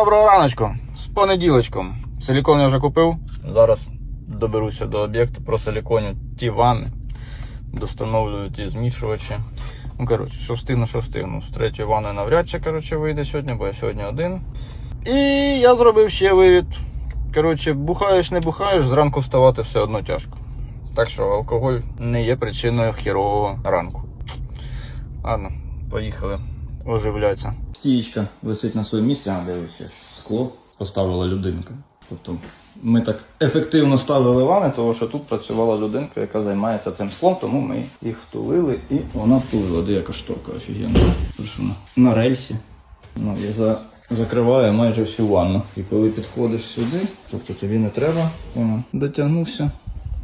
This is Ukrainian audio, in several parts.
Доброго раночку. З понеділочком. Силікон я вже купив. Зараз доберуся до об'єкту, просиліконю ті ванни, достановлюю ті змішувачі. Ну, коротше, що встигну, що встигну. З третьої ванни навряд чи коротше, вийде сьогодні, бо я сьогодні один. І я зробив ще вивід. Коротше, бухаєш, не бухаєш, зранку вставати все одно тяжко. Так що алкоголь не є причиною хірового ранку. Ладно, поїхали. Оживляться. Стієчка висить на своєму місці, а дивися, скло поставила людинка. Тобто ми так ефективно ставили вани, тому що тут працювала людинка, яка займається цим склом, тому ми їх втулили і вона втулила. Де яка шторка офігенна. На рельсі. Ну, і за, закриває майже всю ванну. І коли підходиш сюди, тобто тобі не треба, воно дотягнувся,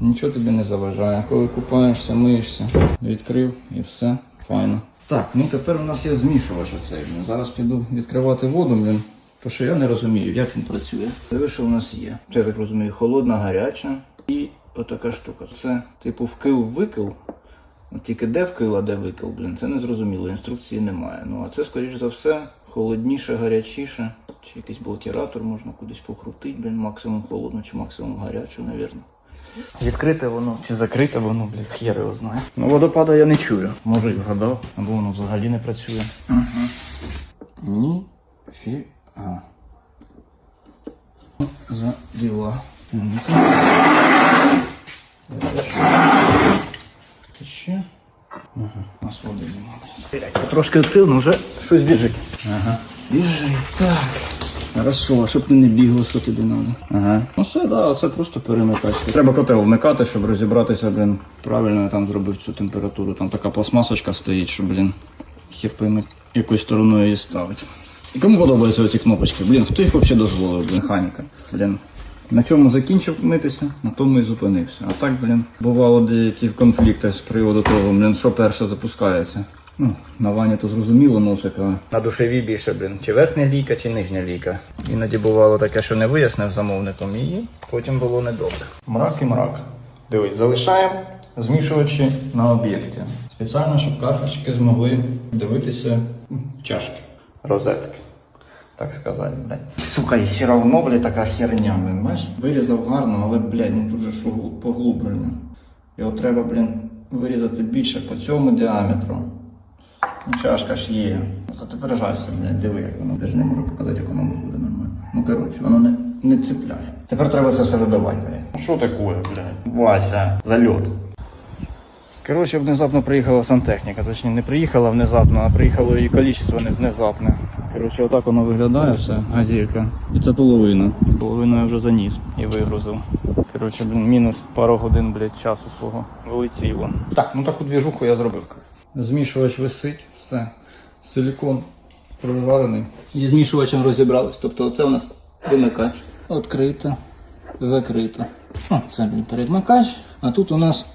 нічого тобі не заважає. Коли купаєшся, миєшся, відкрив і все, файно. Так, ну тепер у нас є змішувач оцей. Зараз піду відкривати воду, блін. То що я не розумію, як він працює. Диви, що у нас є. Це я так розумію, холодна, гаряча і отака штука. Це типу вкил-викил. Тільки де вкил, а де викил, блін, це не зрозуміло, інструкції немає. Ну а це, скоріш за все, холодніше, гарячіше. Чи якийсь блокіратор можна кудись покрутити, блін, максимум холодну чи максимум гарячу, навірно. Відкрите воно чи закрите воно, блін, хер його знає. Ну водопада я не чую. Може і вгадав, або воно взагалі не працює. Угу. Ніфіга. За діла. Ще. Ага, нас води немає. Трошки відкрив, ну вже щось біжить. Ага. Біжить, так. Хорошо, щоб ти не бігло, що тобі треба. Ага. Ну все, да, це просто перемикати. Треба котел вмикати, щоб розібратися, блін. Правильно я там зробив цю температуру. Там така пластмасочка стоїть, що, блін, хер пойми, якою стороною її ставити. І кому подобаються ці кнопочки? Блін, хто їх взагалі дозволив, блін, механіка. Блін. На чому закінчив митися, на тому і зупинився. А так, блін, бувало деякі конфлікти з приводу того, блін, що перше запускається. Ну, на вані то зрозуміло носика. На душеві більше, блін, чи верхня лійка, чи нижня лійка. Іноді бувало таке, що не вияснив замовником і потім було недобре. Мрак і мрак. Дивись, залишаємо змішувачі на об'єкті. Спеціально, щоб кафельщики змогли дивитися чашки, розетки. Так сказати, блядь. Сука, і все равно, блядь, така херня, блін. Бачиш, вирізав гарно, але, блядь, ну тут же ж поглублено. Його треба, блін, вирізати більше по цьому діаметру. Чашка ж є. А ти пережайся, блядь, диви, як воно. Я ж не можу показати, як воно виходить нормально. Ну коротше, воно не, не цепляє. Тепер треба це все вибивати, блядь. Ну що таке, блядь? Вася, зальот. Коротше, внезапно приїхала сантехніка. Точніше, не приїхала внезапно, а приїхало її кількість не внезапне. Коротше, отак воно виглядає все, газірка. І це половина. Половину я вже заніс і вигрузив. Коротше, блін, мінус пару годин, блядь, часу свого влетіло. Так, ну таку двіжуху я зробив. Змішувач висить, все. Силікон прожарений. Зі змішувачем розібрались. Тобто оце у нас вимикач. Відкрито, закрито. О, це блін, перемикач. А тут у нас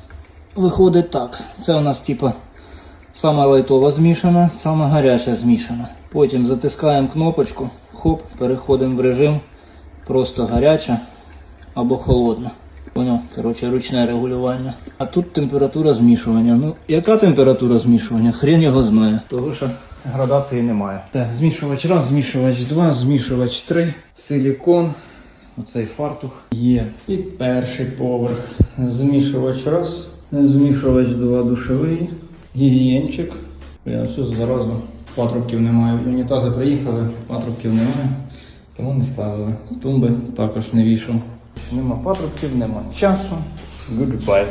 виходить так. Це у нас типа сама лайтова змішана, сама гаряча змішана. Потім затискаємо кнопочку, хоп, переходимо в режим просто гаряча або холодна. Поняв? Коротше, ручне регулювання. А тут температура змішування. Ну, яка температура змішування? Хрен його знає. Того що градації немає. Так, змішувач раз, змішувач два, змішувач три, силікон. Оцей фартух є. І перший поверх. Змішувач раз, змішувач два душовий, гігієнчик. Я все заразу. Патрубків немає. Унітази приїхали, патрубків немає. Тому не ставили. Тумби також не вішав. Нема патрубків, нема часу. Goodbye.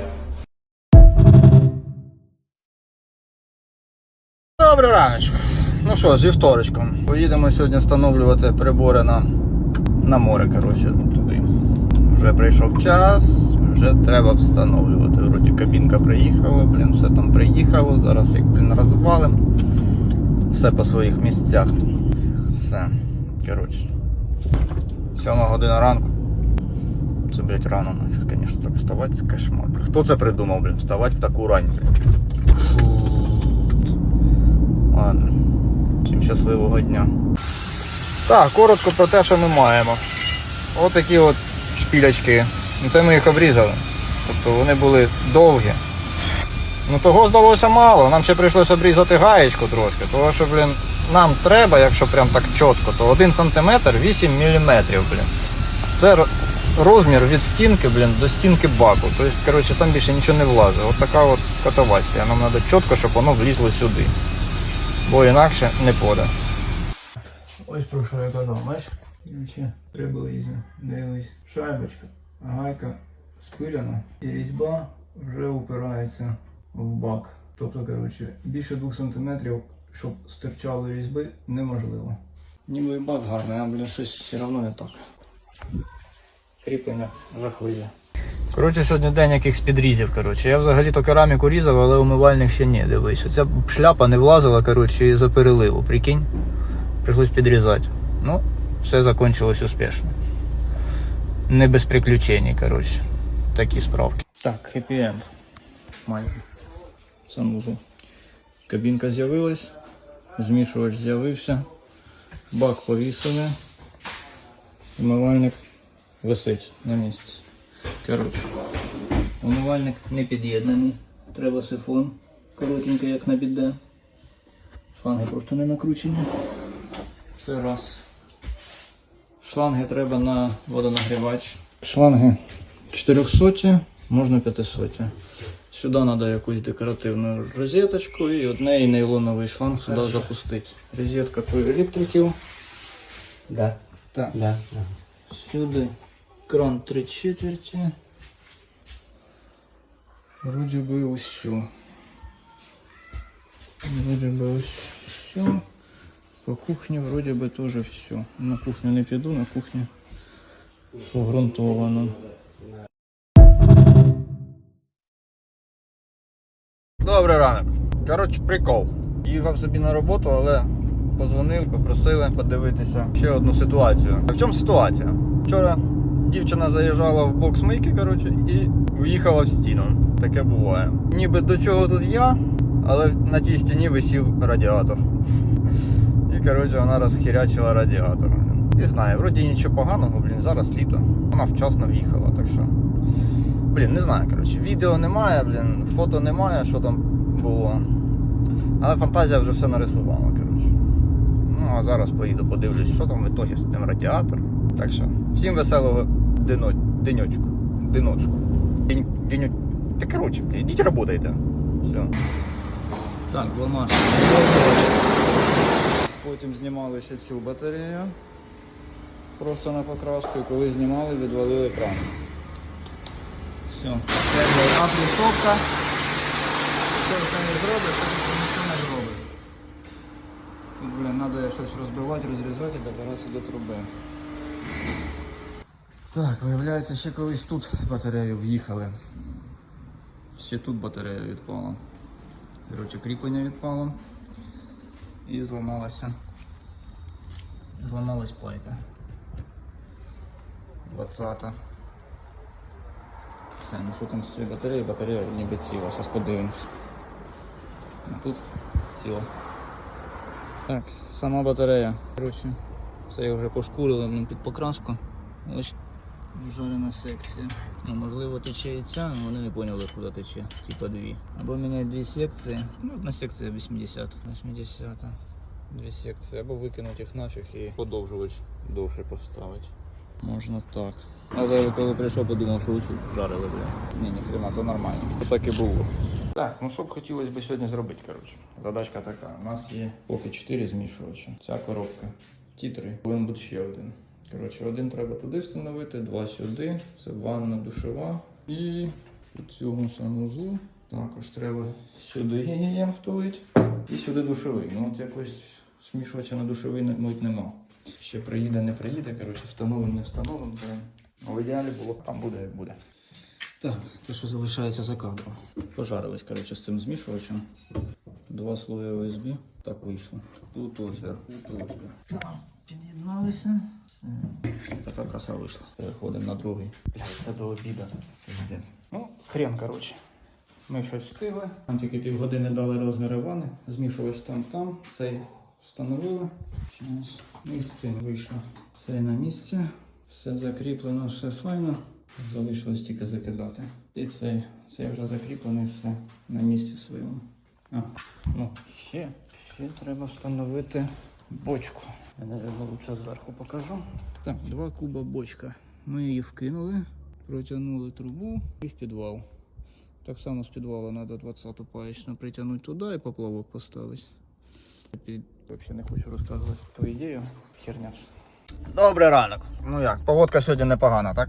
Добрий раночок. Ну що, з вівторочком. Поїдемо сьогодні встановлювати прибори на, на море, коротше, туди. Вже прийшов час, вже треба встановлювати. Вроді кабінка приїхала, блін, все там приїхало. Зараз їх, блін, розвалим. Все по своїх місцях. Все. Коротше. Сьома година ранку. Це, блядь, рано нафіг, звісно, так вставати, це кошмар. Хто це придумав, блін, вставати в таку рань? Фу. Ладно. Всім щасливого дня. Так, коротко про те, що ми маємо. Ось такі от шпілячки. Ну, Це ми їх обрізали. Тобто вони були довгі. Ну того здалося мало. Нам ще прийшлося обрізати гаєчку трошки, тому що, блін, нам треба, якщо прям так чітко, то 1 см 8 мм, блін. Це розмір від стінки, блін, до стінки баку. Тобто, коротше, там більше нічого не влазить. От така от катавасія. Нам треба чітко, щоб воно влізло сюди. Бо інакше не поде. Ось про що я казав? Короче, приблизно. Дивись. Шайбочка, гайка спиляна і різьба вже упирається в бак. Тобто, коротше, більше 2 см, щоб стирчало різьби, неможливо. Ніби і бак гарний, а блін, щось все одно не так. Кріплення жахливе. Коротше, сьогодні день якихось підрізів. Коротше. Я взагалі-то кераміку різав, але умивальник ще ні, дивись. Оця шляпа не влазила, коротше, із-за переливу. Прикинь. Прийшлось підрізати. Ну, все закончилось успішно. Не без приключень, коротше. Такі справки. Так, хеппі-енд. Майже. Санузел. Кабінка з'явилась, змішувач з'явився, бак повісили, умивальник висить на місці. Коротше, умивальник не під'єднаний. Треба сифон. Коротенький, як на біде. Шланги просто не накручені. Це раз. Шланги треба на водонагрівач. Шланги 400, можна 500. Сюди треба якусь декоративну розеточку і одне і нейлоновий шланг сюди запустити. Розетка по електриків. Да, Так. да. Сюди кран 3 четверті. Вроді би усю. Вроді би усю. По кухні вроді би теж все. На кухню не піду, на кухню погрунтовано. Добрий ранок. Коротше, прикол. Їхав собі на роботу, але позвонив, попросили подивитися ще одну ситуацію. В чому ситуація? Вчора дівчина заїжджала в бокс мийки, коротше, і уїхала в стіну. Таке буває. Ніби до чого тут я, але на тій стіні висів радіатор. І коротше вона розхірячила радіатор. Не знаю, вроді нічого поганого, блін, зараз літо. Вона вчасно в'їхала, так що. Блін, не знаю, коротше. Відео немає, блін, фото немає, що там було. Але фантазія вже все нарисувала, коротше. Ну, а зараз поїду, подивлюсь, що там в ітогі з тим радіатором. Так що, всім веселого дино... денечку. Диночку. День... Деню... Коротше, блін, ідіть работайте. Все. Так, ламаш. Потім знімали ще цю батарею. Просто на покраску, і коли знімали, відвалили екран. Все. Була плюсовка. Що не зробить, це нічого не зробить. Тут, блін, треба щось розбивати, розрізати і добиратися до труби. Так, виявляється, ще колись тут батарею в'їхали. Ще тут батарея відпала. Коротше, кріплення відпало і зламалася. Зламалась плайка. 20. Все, ну що там з цією батареєю? Батарея ніби ціла, зараз подивимось. Тут ціла. Так, сама батарея. Коротше, це я вже пошкурили ну, під покраску. Ось жарена секція. Ну, можливо, тече і ця, але вони не поняли, куди тече. Типа дві. Або міняють дві секції. Ну, одна секція 80. 80. Дві секції. Або викинуть їх нафіг і подовжувач довше поставити. Можна так. Але коли прийшов, подумав, що оцю жарили, бля. Ні, ніхрена, то нормально. Так і було. Так, ну що б хотілося б сьогодні зробити, коротше. Задачка така. У нас є поки 4 змішувачі. Ця коробка. Ті три. Повинен бути ще один. Коротше, один треба туди встановити, два сюди. Це ванна душова. І у цьому санузлу також треба сюди гігієн втулити. І сюди душовий. Ну от якось смішувача на душовий не- мить нема. Ще приїде, не приїде, коротше, встановимо, не встановимо. Ну, в ідеалі було там буде, як буде. Так, те, що залишається за кадром. Пожарились, коротше, з цим змішувачем. Два слої ОСБ. Так вийшло. Тут отвір, тут отвір. Там Така краса вийшла. Переходимо на другий. Блядь, це до обіду. Ну, хрен, коротше. Ми щось встигли. Там тільки півгодини дали розміри ванни. Змішувач там там. Цей встановили. Щас. І з цим вийшло. Все на місці. Все закріплено, все файно. Залишилось тільки закидати. І цей, цей вже закріплений, все на місці своєму. А, ну, ще, ще треба встановити бочку. Я, наверное, лучше зверху покажу. Так, 2 куба бочка. Ми її вкинули, протягнули трубу і в підвал. Так само з підвалу треба 20-ту паєчну притягнути туди і поплавок поставити. Під- Взагалі не хочу розказувати ту ідею. Херня. Добрий ранок. Ну як, погодка сьогодні непогана, так?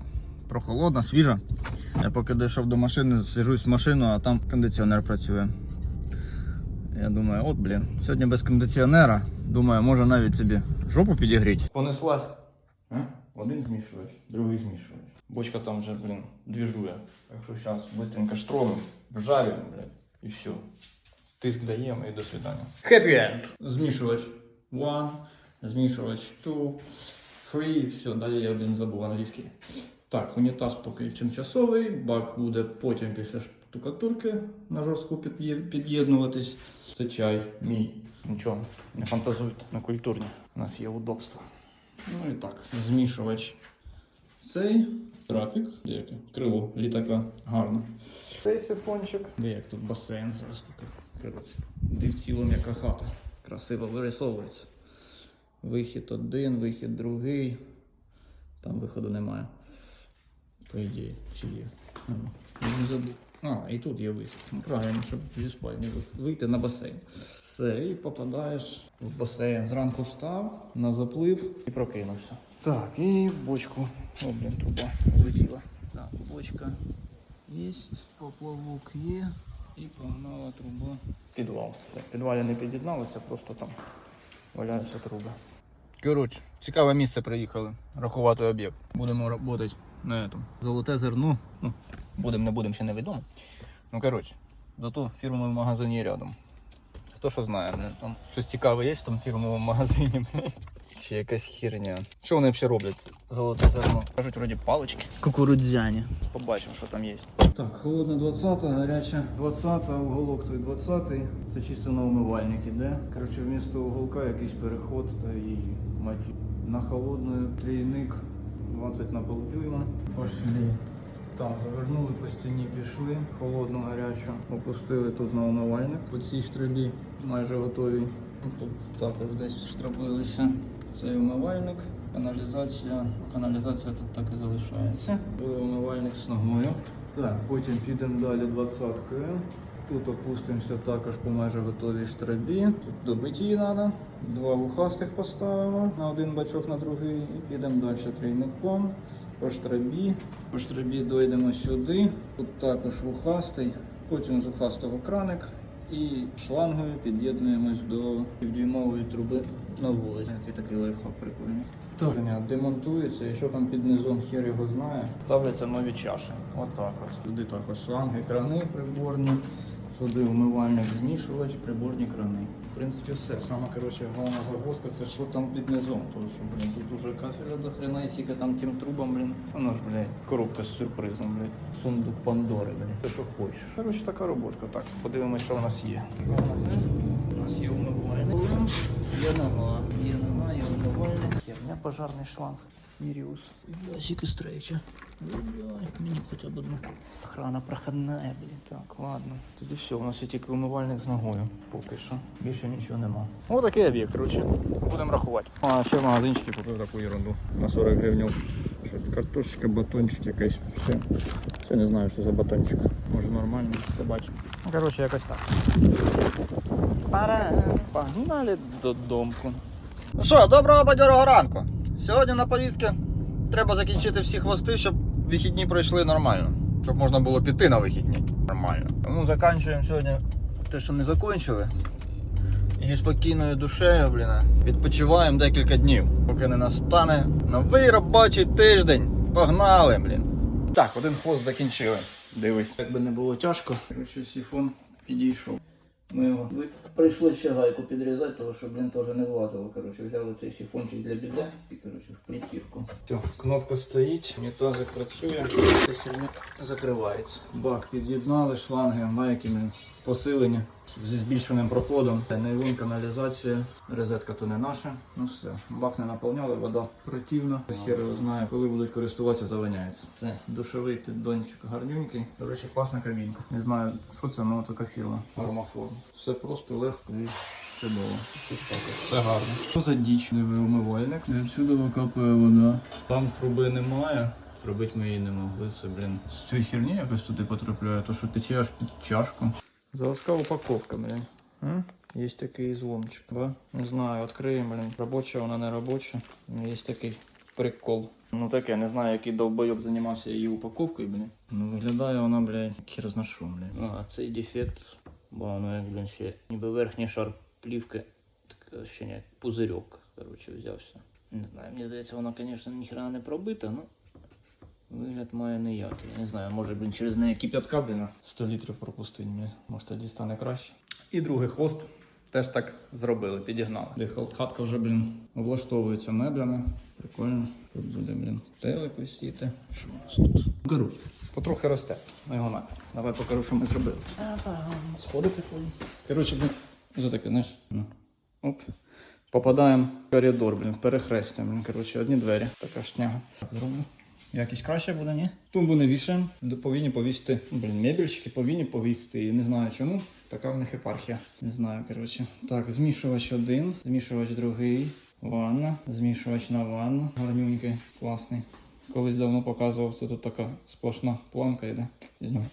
Прохолодна, свіжа. Я поки дійшов до машини, сижусь в машину, а там кондиціонер працює. Я думаю, от блін, сьогодні без кондиціонера. Думаю, може навіть собі жопу підігріти. Понеслась. А? Один змішувач, другий змішувач. Бочка там вже, блін, двіжує. Так що зараз швидко штровим, вжарюємо, блядь, і все. Тиск даємо і до свидання. Happy end. Змішувач one, змішувач two, three, все, далі я один забув англійський. Так, унітаз поки тимчасовий, бак буде потім після штукатурки на жорстку під'є- під'єднуватись. Це чай мій. Нічого, не фантазуйте, на культурні. У нас є удобство. Ну і так, змішувач. Цей трапік, де яке? Крило літака, гарно. Цей сифончик. Де як тут басейн зараз покажу. Коротше, де в яка хата. Красиво вирисовується. Вихід один, вихід другий. Там виходу немає. По ідеї, чи є. А, не забув. А, і тут є вихід. Ну, правильно, щоб зі спальні вийти на басейн. Все, і попадаєш в басейн. Зранку встав, на заплив і прокинувся. Так, і бочку. О, блін, труба злетіла. Так, бочка є, поплавок є. І погнала труба. Підвал. Все, в підвалі не під'єдналося, просто там валяються труби. Коротше, цікаве місце приїхали. Рахувати об'єкт. Будемо працювати на этом. Золоте зерно. Ну, будемо, не будемо, ще невідомо. Ну, коротше, зато фірмовий магазин є рядом. Хто що знає, блін, там щось цікаве є в тому фірмовому магазині, блін. Ще якась херня. Що вони взагалі роблять? Золоте зерно. Кажуть, вроді палички. Кукурудзяні. Побачимо, що там є. Так, холодна 20, гаряча 20, уголок той 20. Це чисто на умивальник іде. Коротше, вмісто уголка якийсь переход та і мать. На холодну трійник 20 на полдюйма. Пошли. Там завернули по стіні, пішли, холодну, гарячу, опустили тут на умивальник. По цій штрабі майже готові. Тут також десь штрабилися Цей умивальник, каналізація. Каналізація тут так і залишається. Були умивальник з ногою. Так, потім підемо далі двадцяткою. Тут опустимося також по майже готовій штрабі. Тут добити її треба. Два вухастих поставимо на один бачок, на другий. І підемо далі трійником. По штрабі. По штрабі дойдемо сюди. Тут також вухастий. Потім з вухастого краник. І шлангою під'єднуємось до півдюймової труби на вулиці. Який такий лайфхак прикольний. Так, демонтується, і що там під низом хер його знає. Ставляться нові чаші. Отак от. Сюди також шланги, крани приборні. Сюди умивальник, змішувач, приборні крани. В принципі, все. Саме коротше, головна загвоздка це що там під низом. Тому що, блін, тут уже кафеля до хрена, і скільки там тим трубам, блін. Воно ж, блядь, коробка з сюрпризом, блядь. Сундук Пандори, блядь. Ти що хочеш. Коротше, така роботка. Так, подивимось, що в нас є. Що у нас є? У нас є умивальник. Є нога. Є нога, є умивальник. Херня пожарний шланг. Сіріус. Ясик стрейча. Ой, мені хоча б одну. Охрана проходна, блін. Так, ладно. Тоді все, у нас є тільки умивальник з ногою. Поки що. Більше нічого нема. Ось такий об'єкт, коротше. Будемо рахувати. А ще в магазинчикі купив таку ерунду. На 40 гривень. Що, картошечка, батончик якийсь. Все. Все не знаю, що за батончик. Може нормально, побачимо. Ну, коротше, якось так. Пора. Погнали додому. Ну що, доброго бадьорого ранку. Сьогодні на повістці треба закінчити всі хвости, щоб вихідні пройшли нормально. Щоб можна було піти на вихідні. Нормально. Тому закінчуємо сьогодні те, що не закінчили. І зі спокійною душею, блін, відпочиваємо декілька днів, поки не настане новий робочий тиждень. Погнали, блін. Так, один хвост закінчили. Дивись. Як би не було тяжко. Коротше, сіфон підійшов. Ми його прийшли ще гайку підрізати, тому що, блін, теж не влазило. Коротше, взяли цей сифончик для біде і коротше, в плітівку. Все, кнопка стоїть, мітазик працює, закривається. Бак під'єднали, шланги, маяками посилені зі збільшеним проходом. Нейвун, каналізація, розетка то не наша. Ну все, бак не наповняли, вода противна. Хер його знає, коли будуть користуватися, завиняється. Це душовий піддончик гарнюнький. До речі, класна кабінка. Не знаю, що це, але така фірма. Армаформ. Все просто легко і Чудово. Все гарно. Що за діч? Умивальник. Відсюди викапує вода. Там труби немає. Робити ми її не могли. Це, блін. З цієї херні якось туди потрапляє, то що тече аж під чашку. Заводська упаковка, блін. М? Є такий звончик. Да? Не знаю, відкриємо, блін. Робоча, вона не робоча. Є такий прикол. Ну таке, не знаю, який довбойоб займався її упаковкою, блін. Ну виглядає вона, блядь, зна що, блін. А, цей дефект, бо воно як, блін, ще ніби верхній шар плівки, так ще не пузирьок, коротше, взявся. Не знаю, мені здається, вона, звісно, ніхрена не пробита, ну. Вигляд має ніякий. Не знаю, може, блін, через неї кип'ятка, блін, 100 літрів пропустить. Може тоді стане краще. І другий хвост теж так зробили, підігнали. Де хат- хатка вже, блін, облаштовується меблями. Прикольно. Тут буде, блін, телек висіти. Що у нас тут? Коротше, потрохи росте. Ну його на. Давай покажу, що ми зробили. Сходи прикольні. Коротше, блін, що таке, знаєш? Ну. Оп. Попадаємо в коридор, блін, з перехрестям. Блін, коротше, одні двері. Така шняга. Так, зроблю. Якісь краще буде, ні? Тумбу не вішаємо. Повинні повісити. Блін, мебельщики повинні повісити. І Не знаю чому. Така в них епархія. Не знаю, коротше. Так, змішувач один, змішувач другий, ванна, змішувач на ванну. Гарнюнький, класний. Колись давно показував, це тут така сплошна планка йде. Не знаю.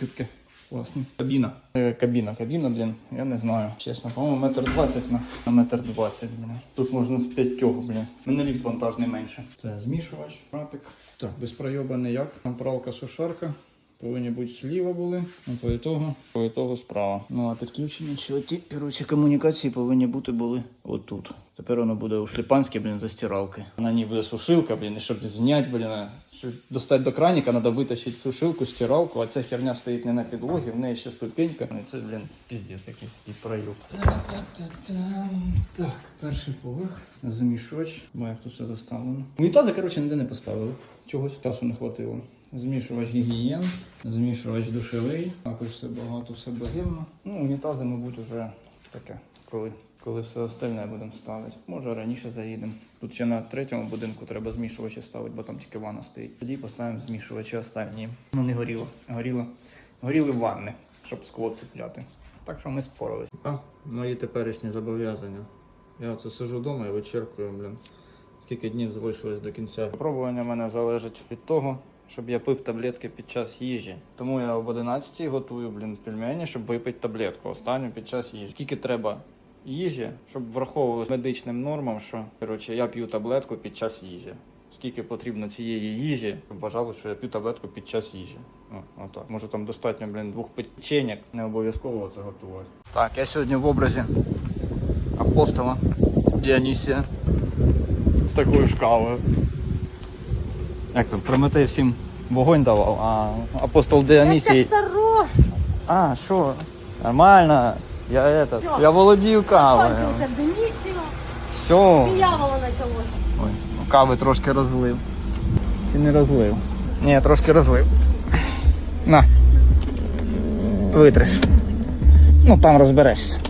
Чутки. Класно. Кабіна. Е, Кабіна, кабіна, блін, я не знаю. Чесно, по-моєму, метр двадцять на, на метр двадцять, блін. Тут можна з п'ятьох, блін. Мене ліфт вантажний менше. Це змішувач, рапік. Так, без пройоба ніяк. Там пралка сушарка. Повинні бути зліва були, а по ітогу, по ітогу справа. Ну а підключені чи оті, коротше, комунікації повинні бути були отут. Тепер воно буде у шліпанській, блін, за стиралки. На ній буде сушилка, блін, і щоб зняти, блін, щоб достати до краніка, треба витащити сушилку, стиралку, а ця херня стоїть не на підлогі, в неї ще ступенька. Ну, і це, блін, піздець якийсь такий пройоб. Так, перший поверх. Замішувач. Бо тут все заставлено. Унітази, коротше, ніде не поставили. Чогось часу не хватило. Змішувач гігієн, змішувач душевий. Також все багато, все богемно. Ну, унітази, мабуть, вже таке, коли, коли все остальне будемо ставити. Може раніше заїдемо. Тут ще на третьому будинку треба змішувачі ставити, бо там тільки ванна стоїть. Тоді поставимо змішувачі останні. Ну не горіло. Горіло. Горіли ванни, щоб скло цепляти. Так що ми спорились. А, мої теперішні зобов'язання. Я оце сижу вдома і вичеркую, блін. Скільки днів залишилось до кінця. Пробування мене залежить від того, щоб я пив таблетки під час їжі. Тому я об 11 готую, блін, пельмені, щоб випити таблетку останню під час їжі. Скільки треба їжі, щоб враховувалось медичним нормам, що коротше, я п'ю таблетку під час їжі. Скільки потрібно цієї їжі, щоб вважали, що я п'ю таблетку під час їжі. Ну, отак. Може там достатньо, блін, двох печенек, не обов'язково це готувати. Так, я сьогодні в образі апостола Діонісія з такою шкалою. Як там, Прометей всім вогонь давав, а апостол Діонісій. осторожно. А, що? Нормально. Я этот, Всё. я володію кавою. Кончился Денисио. Все. Дьявола началось. Ой, ну кави трошки розлив. Чи не розлив? Ні, трошки розлив. На. Витриш. Ну там розберешся.